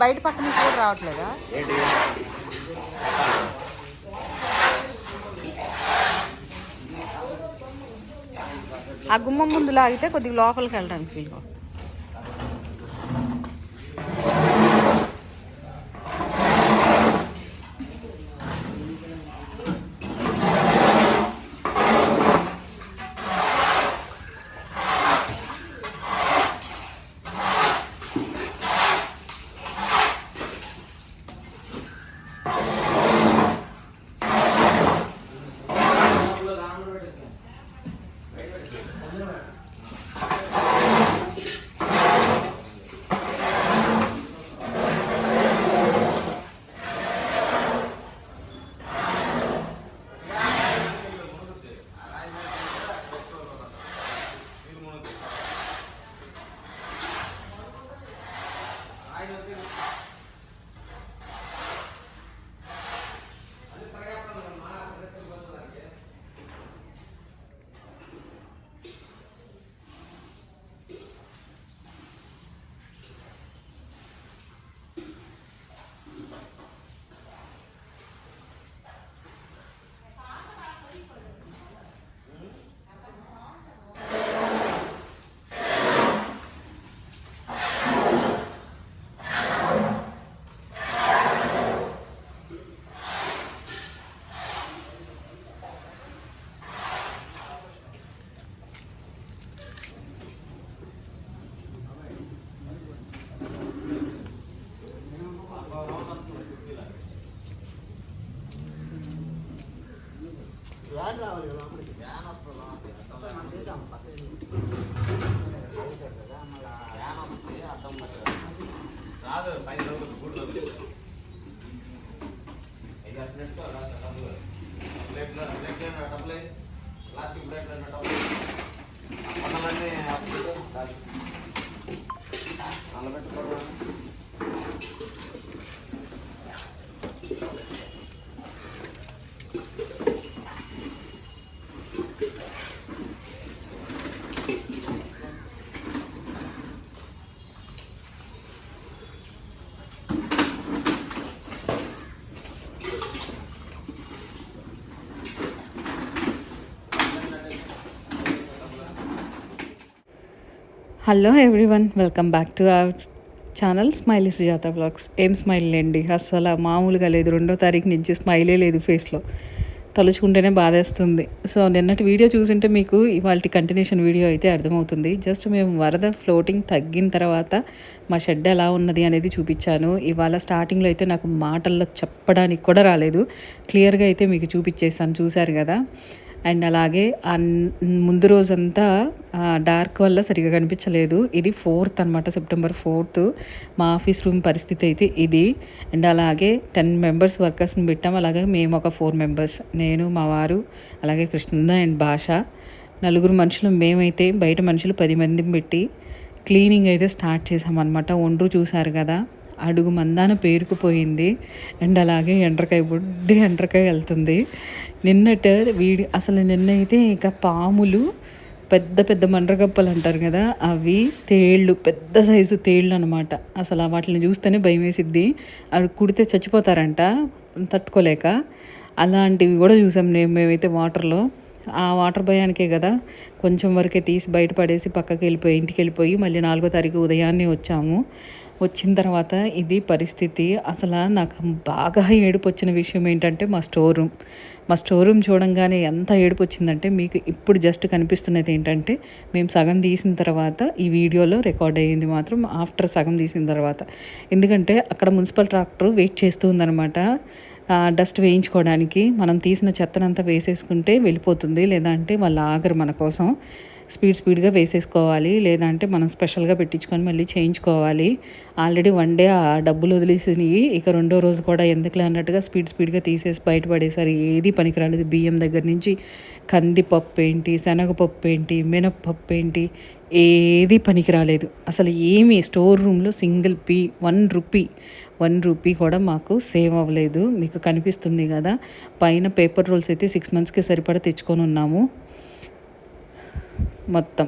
బయట పక్క నుంచి కూడా రావట్లేదా? ఆ గుమ్మం ముందు లాగితే కొద్దిగా లోపలికి వెళ్ళడానికి వీలు రాదు పది రోజులు మూడు రోజులు ఐదు అట్టినట్టు అలా డబ్బులు ప్లేట్లో ప్లేట్లో డబ్బులే ప్లాస్టిక్ ప్లేట్లో డబ్బులు పనులన్నీ నల్లబెట్టుకోవడం hello everyone welcome back to our channel smiley Sujatha blogs ఏం స్మైల్ లేండి అసలు మామూలుగా లేదు. రెండో తారీఖు నుంచి స్మైలే లేదు ఫేస్లో తలుచుకుంటేనే బాధేస్తుంది. సో నిన్నటి వీడియో చూసింటే మీకు ఇవాళ కంటిన్యూషన్ వీడియో అయితే అర్థమవుతుంది. జస్ట్ మేము వరద ఫ్లోటింగ్ తగ్గిన తర్వాత మా షెడ్ ఎలా ఉన్నది అనేది చూపించాను. ఇవాళ స్టార్టింగ్లో అయితే నాకు మాటల్లో చెప్పడానికి కూడా రాలేదు. క్లియర్గా అయితే మీకు చూపించేసాను చూశారు కదా? అండ్ అలాగే ముందు రోజంతా డార్క్ వల్ల సరిగా కనిపించలేదు. ఇది ఫోర్త్ అనమాట సెప్టెంబర్ ఫోర్త్. మా ఆఫీస్ రూమ్ పరిస్థితి అయితే ఇది. అండ్ అలాగే టెన్ మెంబర్స్ వర్కర్స్ని పెట్టాం. అలాగే మేము ఒక ఫోర్ మెంబర్స్. నేను మా వారు అలాగే కృష్ణ అండ్ భాష. నలుగురు మనుషులు మేమైతే బయట మనుషులు పది మందిని పెట్టి క్లీనింగ్ అయితే స్టార్ట్ చేసామన్నమాట ఒండ్రు చూశారు కదా అడుగు మందాన పేరుకుపోయింది. అండ్ అలాగే ఎండ్రకాయ బుడ్డి ఎండ్రకాయ వెళ్తుంది. నిన్నట వీడి అసలు నిన్నైతే ఇక పాములు పెద్ద పెద్ద మండ్రగప్పలు అంటారు కదా అవి తేళ్ళు పెద్ద సైజు తేళ్ళు అనమాట అసలు వాటిని చూస్తేనే భయం వేసిద్ది. అవి కుడితే చచ్చిపోతారంట తట్టుకోలేక. అలాంటివి కూడా చూసాం నేను మేమైతే వాటర్లో. ఆ వాటర్ భయానికే కదా కొంచెం వరకే తీసి బయటపడేసి పక్కకి వెళ్ళిపోయి ఇంటికి వెళ్ళిపోయి మళ్ళీ నాలుగో తారీఖు ఉదయాన్నే వచ్చాము. వచ్చిన తర్వాత ఇది పరిస్థితి. అసలు నాకు బాగా ఏడుపు వచ్చిన విషయం ఏంటంటే మా స్టోర్ రూమ్. మా స్టోర్ రూమ్ చూడంగానే ఎంత ఏడుపు వచ్చిందంటే మీకు ఇప్పుడు జస్ట్ కనిపిస్తున్నది ఏంటంటే మేము సగం తీసిన తర్వాత ఈ వీడియోలో రికార్డ్ అయ్యింది మాత్రం ఆఫ్టర్ సగం తీసిన తర్వాత. ఎందుకంటే అక్కడ మున్సిపల్ ట్రాక్టర్ వెయిట్ చేస్తూ ఉందన్నమాట. డస్ట్ వేయించుకోవడానికి. మనం తీసిన చెత్తనంతా వేసేసుకుంటే వెళ్ళిపోతుంది లేదా అంటే వాళ్ళు ఆగరు మన కోసం. స్పీడ్ స్పీడ్గా వేసేసుకోవాలి. లేదంటే మనం స్పెషల్గా పెట్టించుకొని మళ్ళీ చేయించుకోవాలి. ఆల్రెడీ వన్ డే ఆ డబ్బులు వదిలేసినవి ఇక రెండో రోజు కూడా ఎందుకులే అన్నట్టుగా స్పీడ్ స్పీడ్గా తీసేసి బయటపడేసారు ఏది పనికిరాలేదు. బియ్యం దగ్గర నుంచి కందిపప్పు ఏంటి శనగపప్పు ఏంటి మినప్పప్పు ఏంటి ఏది పనికిరాలేదు. అసలు ఏమి స్టోర్ రూమ్లో సింగిల్ పీ వన్ రూపీ వన్ రూపీ కూడా మాకు సేవ్ అవ్వలేదు. మీకు కనిపిస్తుంది కదా? పైన పేపర్ రోల్స్ అయితే సిక్స్ మంత్స్కి సరిపడా తెచ్చుకొని ఉన్నాము. మొత్తం.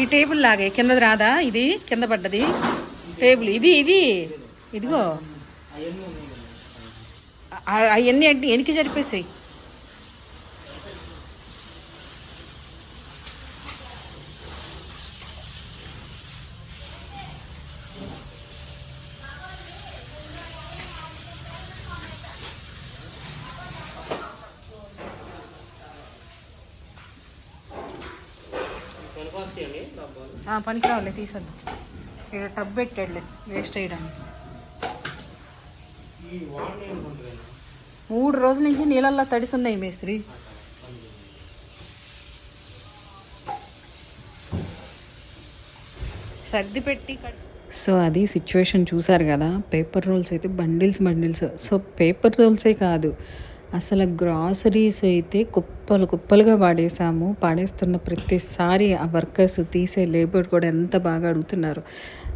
ఈ టేబుల్ లాగే కిందది రాదా ఇది? కింద పడ్డది? టేబుల్ ఇది ఇది? ఇదిగో. అవన్నీ అంటే ఎనికి సరిపోతాయి ఆ, పనికిరావులే తీసేద్దాం. ఇక్కడ టబ్ పెట్టాడులే వేస్ట్ చేయడానికి. మూడు రోజుల నుంచి నీళ్ళల్లో తడిసున్నాయి మేస్త్రి. సర్ది పెట్టి సో అది సిచ్యువేషన్ చూసారు కదా పేపర్ రోల్స్ అయితే బండిల్స్ బండిల్స్ సో పేపర్ రోల్సే కాదు అసలు గ్రాసరీస్ అయితే కుప్పలు కుప్పలుగా పాడేసాము పాడేస్తున్న ప్రతిసారి ఆ వర్కర్స్ తీసే లేబర్ కూడా ఎంత బాగా అడుగుతున్నారు.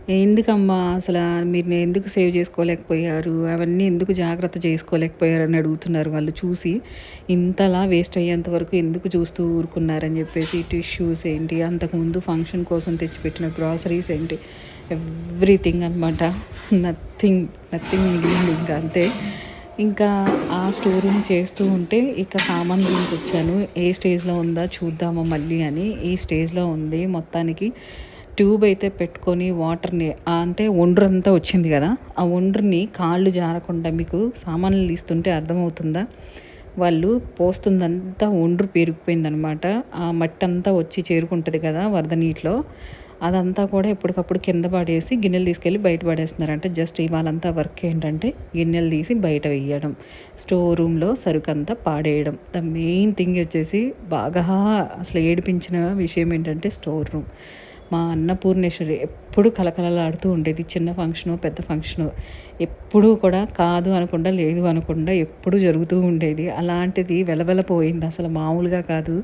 ఎందుకమ్మా అసలు మీరు ఎందుకు సేవ్ చేసుకోలేకపోయారు? అవన్నీ ఎందుకు జాగ్రత్త చేసుకోలేకపోయారు అని అడుగుతున్నారు వాళ్ళు చూసి. ఇంతలా వేస్ట్ అయ్యేంత వరకు ఎందుకు చూస్తూ ఊరుకున్నారని చెప్పేసి టిష్యూస్ ఏంటి? అంతకుముందు ఫంక్షన్ కోసం తెచ్చిపెట్టిన గ్రాసరీస్ ఏంటి? ఎవ్రీథింగ్ అనమాట నథింగ్ నథింగ్ మిగిలింది ఇంకా అంతే. ఇంకా ఆ స్టోర్ రూమ్ చేస్తూ ఉంటే ఇక సామాన్ రూమ్కి వచ్చాను ఏ స్టేజ్లో ఉందా చూద్దామా మళ్ళీ అని. ఈ స్టేజ్లో ఉంది మొత్తానికి ట్యూబ్ అయితే పెట్టుకొని వాటర్ని అంటే ఒండ్రు అంతా వచ్చింది కదా. ఆ ఒండ్రుని కాళ్ళు జారకుండా మీకు సామాన్లు తీస్తుంటే అర్థమవుతుందా? వాళ్ళు పోస్తుందంతా ఒండ్రు పేరుకుపోయిందనమాట. ఆ మట్టి అంతా వచ్చి చేరుకుంటుంది కదా వరద నీటిలో. అదంతా కూడా ఎప్పటికప్పుడు కింద పడేసి గిన్నెలు తీసుకెళ్ళి బయట పడేస్తున్నారు అంటే జస్ట్ ఇవాళంతా వర్క్ ఏంటంటే గిన్నెలు తీసి బయట వేయడం స్టోర్ రూమ్లో సరుకు అంతా పాడేయడం. ద మెయిన్ థింగ్ వచ్చేసి బాగా అసలు ఏడిపించిన విషయం ఏంటంటే స్టోర్ రూమ్. మా అన్నపూర్ణేశ్వరి ఎప్పుడు కలకలలాడుతూ ఉండేది. చిన్న ఫంక్షను పెద్ద ఫంక్షను ఎప్పుడూ కూడా కాదు అనకుండా లేదు అనకుండా ఎప్పుడు జరుగుతూ ఉండేది. అలాంటిది వెలవెలపోయింది. అసలు మామూలుగా కాదు.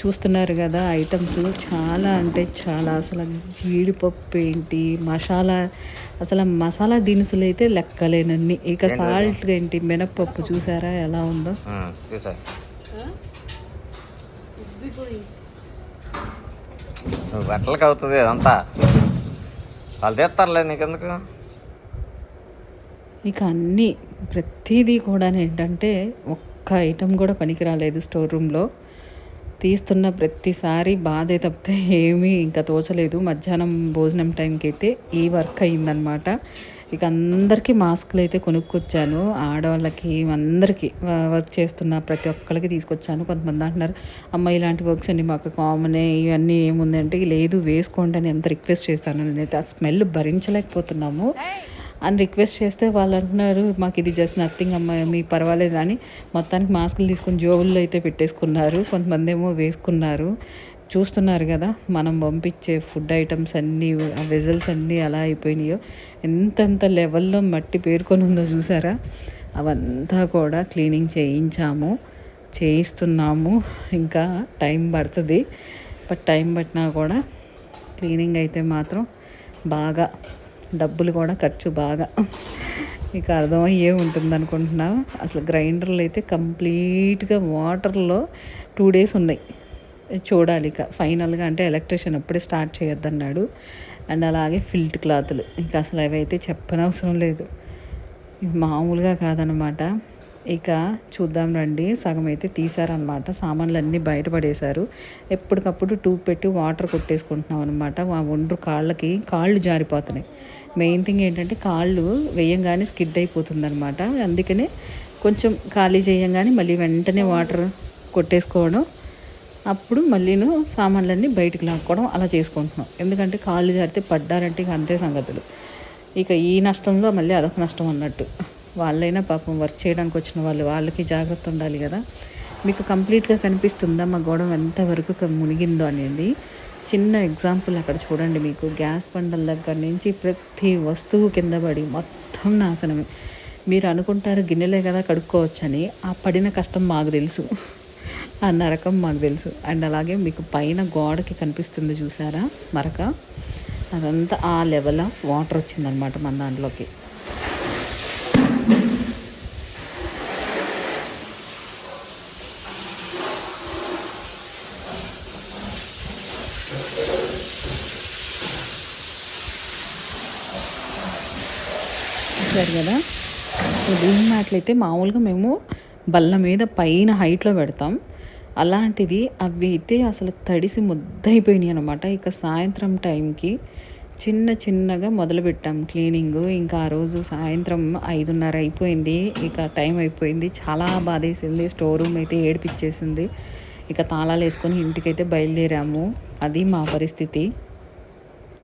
చూస్తున్నారు కదా ఐటమ్స్. చాలా అంటే చాలా అసలు జీడిపప్పు ఏంటి మసాలా అసలు మసాలా దినుసులు అయితే లెక్కలేనన్ని. ఇక సాల్ట్ ఏంటి మినప్పప్పు చూసారా? ఎలా ఉందో? బట్టలకి అవుతుంది అదంతా. వాళ్ళు తీస్తారులే నీకెందుకు? ఇక అన్నీ ప్రతిదీ కూడా ఏంటంటే ఒక్క ఐటెం కూడా పనికి రాలేదు స్టోర్ రూమ్లో. తీస్తున్న ప్రతిసారి బాధే తప్పితే ఏమీ ఇంకా తోచలేదు. మధ్యాహ్నం భోజనం టైంకి అయితే ఈ వర్క్ అయిందనమాట ఇక అందరికీ మాస్కులు అయితే కొనుక్కొచ్చాను. ఆడవాళ్ళకి అందరికీ వర్క్ చేస్తున్న ప్రతి ఒక్కరికి తీసుకొచ్చాను. కొంతమంది అంటున్నారు అమ్మ ఇలాంటి వర్క్స్ అన్ని మాకు కామనే ఇవన్నీ ఏముందంటే లేదు వేసుకోండి అని ఎంత రిక్వెస్ట్ చేస్తాను నేనైతే ఆ స్మెల్ భరించలేకపోతున్నాము. అని రిక్వెస్ట్ చేస్తే వాళ్ళు అంటున్నారు మాకు ఇది జస్ట్ నథింగ్ అమ్మ మీ పర్వాలేదు అని. మొత్తానికి మాస్కులు తీసుకొని జోబుల్లో అయితే పెట్టేసుకున్నారు. కొంతమంది ఏమో వేసుకున్నారు. చూస్తున్నారు కదా మనం పంపించే ఫుడ్ ఐటమ్స్ అన్నీ ఆ వెజల్స్ అన్నీ ఎలా అయిపోయినాయో. ఎంతెంత లెవెల్లో మట్టి పేర్కొని ఉందో చూసారా? అవంతా కూడా క్లీనింగ్ చేయించాము చేయిస్తున్నాము. ఇంకా టైం పడుతుంది. బట్ టైం పట్టినా కూడా క్లీనింగ్ అయితే మాత్రం బాగా డబ్బులు కూడా ఖర్చు బాగా. ఇక అర్థమయ్యే ఉంటుంది అనుకుంటున్నా అసలు గ్రైండర్లు అయితే కంప్లీట్గా వాటర్లో టూ డేస్ ఉన్నాయి. చూడాలి ఇక. ఫైనల్గా అంటే ఎలక్ట్రిషియన్ అప్పుడే స్టార్ట్ చేయొద్దన్నాడు. అండ్ అలాగే ఫిల్ట్ క్లాతులు. ఇంకా అసలు అవైతే చెప్పనవసరం లేదు. మామూలుగా కాదనమాట. ఇక చూద్దాం రండి. సగం అయితే తీసారనమాట సామాన్లు అన్నీ బయటపడేశారు. ఎప్పటికప్పుడు ట్యూబ్ పెట్టి వాటర్ కొట్టేసుకుంటున్నాం అనమాట ఆ ఒండ్రు కాళ్ళకి కాళ్ళు జారిపోతున్నాయి. మెయిన్ థింగ్ ఏంటంటే కాళ్ళు వేయంగానే స్కిడ్ అయిపోతుంది అనమాట అందుకనే కొంచెం ఖాళీ చేయంగానే మళ్ళీ వెంటనే వాటర్ కొట్టేసుకోవడం. అప్పుడు మళ్ళీను సామాన్లన్నీ బయటకు లాక్కోవడం అలా చేసుకుంటున్నాం. ఎందుకంటే కాళ్ళు జారితే పడ్డారంటే ఇక అంతే సంగతులు. ఇక ఈ నష్టంలో మళ్ళీ అదొక నష్టం అన్నట్టు. వాళ్ళైనా పాపం వర్క్ చేయడానికి వచ్చిన వాళ్ళు వాళ్ళకి జాగ్రత్త ఉండాలి కదా. మీకు కంప్లీట్గా కనిపిస్తుందా? మా గోడం ఎంతవరకు మునిగిందో అనేది. చిన్న ఎగ్జాంపుల్ అక్కడ చూడండి మీకు. గ్యాస్ బండల దగ్గర నుంచి ప్రతి వస్తువు కింద పడి మొత్తం నాశనమే మీరు అనుకుంటారు గిన్నెలే కదా కడుక్కోవచ్చని ఆ పడిన కష్టం మాకు తెలుసు. ఆ నరకం మాకు తెలుసు. అండ్ అలాగే మీకు పైన గోడకి కనిపిస్తుంది చూసారా? మరక. అదంతా ఆ లెవెల్ ఆఫ్ వాటర్ వచ్చిందనమాట మన దాంట్లోకి. చూశారు కదా. సో గ్రీన్ మ్యాట్లు అయితే మామూలుగా మేము బల్ల మీద పైన హైట్లో పెడతాం. అలాంటిది అవి అయితే అసలు తడిసి ముద్దయిపోయినాయి అనమాట ఇక సాయంత్రం టైంకి చిన్న చిన్నగా మొదలుపెట్టాం క్లీనింగ్ ఇంకా ఆ రోజు సాయంత్రం ఐదున్నర అయిపోయింది. ఇక టైం అయిపోయింది. చాలా బాధేసింది. స్టోర్ రూమ్ అయితే ఏడిపించేసింది ఇక తాళాలు వేసుకొని ఇంటికైతే బయలుదేరాము. అది మా పరిస్థితి.